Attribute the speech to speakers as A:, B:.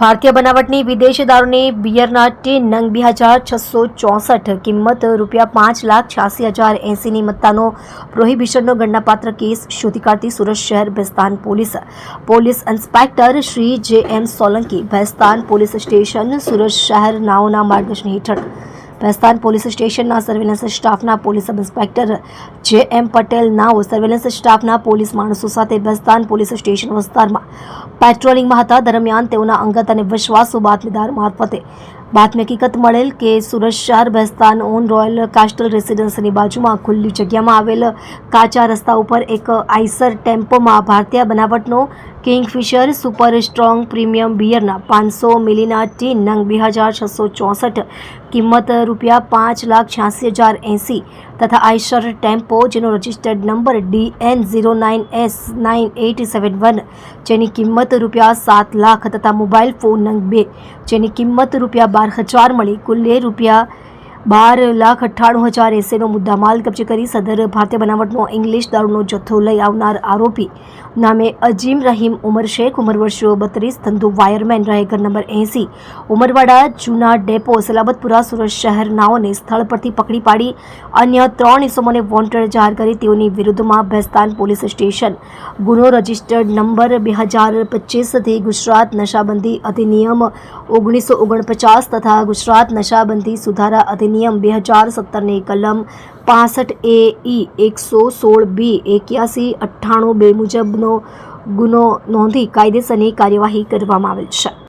A: ભારતીય બનાવટની વિદેશી દારૂની બિયરના ટીન નંગ બે હજાર છસો ચોસઠ કિંમત રૂપિયા પાંચ લાખ છ્યાસી હજાર એંસીની મત્તાનો પ્રોહિબિશનનો ગણનાપાત્ર કેસ શોધી કાઢતી સુરત શહેર Bhestan police. Police inspector Shri J M Solanki Bhestan police station Surat શહેર નાઓના માર્ગદર્શન હેઠળ ભેસ્તાન પોલીસ સ્ટેશનના સર્વેલન્સ સ્ટાફના police sub inspector J M Patel નાઓ surveillance સ્ટાફના પોલીસ માણસો સાથે ભેસ્તાન પોલીસ સ્ટેશન વિસ્તારમાં પેટ્રોલિંગમાં હતા. દરમિયાન તેઓના અંગત અને વિશ્વાસુ બાતમીદાર મારફતે બાતમી હકીકત મળેલ કે સુરત શહેર ભેસ્તાન ઓન રોયલ કાસ્ટલ રેસિડન્સની બાજુમાં ખુલ્લી જગ્યામાં આવેલ કાચા રસ્તા ઉપર એક આઈસર ટેમ્પોમાં ભારતીય બનાવટનો કિંગફિશર સુપર સ્ટ્રોંગ પ્રીમિયમ બિયરના પાંચસો મિલીના ટીન નંગ બે હજાર છસો ચોસઠ કિંમત રૂપિયા પાંચ લાખ છ્યાસી હજાર એંસી તથા આઈશર ટેમ્પો, જેનો registered number D N zero nine S nine eight seven one જેની કિંમત રૂપિયા સાત લાખ તથા મોબાઈલ ફોન નંગ બે, જેની કિંમત રૂપિયા બાર હજાર મળી કુલ્લે રૂપિયા બાર લાખ અઠ્ઠાણું હજાર એસેનો મુદ્દામાલ કબજે કરી સદર ભારતીય બનાવટનો ઇંગ્લિશ દારૂનો જથ્થો લઈ આવનાર આરોપી નામે અજીમ રહીમ ઉમર શેખ, ઉમર વર્ષો બત્રીસ, ધંધુ વાયરમેન રહે ઘર નંબર એંસી. ઉમરવાડા જૂના ડેપો સલાબતપુરા સુરત શહેર નાઓને સ્થળ પરથી પકડી પાડી અન્ય ત્રણ ઇસમોને વોન્ટેડ જાહેર કરી તેઓની વિરુદ્ધમાં ભેસ્તાન પોલીસ સ્ટેશન. ગુનો રજિસ્ટર્ડ નંબર બે હજાર પચીસથી ગુજરાત નશાબંધી અધિનિયમ ઓગણીસો ઓગણપચાસ તથા ગુજરાત નશાબંધી સુધારા અધિનિયમ બે હજાર સત્તરની કલમ પાસઠ એ ઈ એકસો સોળ બી એક્યાસી અઠ્ઠાણું બે મુજબનો ગુનો નોંધી કાયદેસરની કાર્યવાહી કરવામાં આવેલ છે.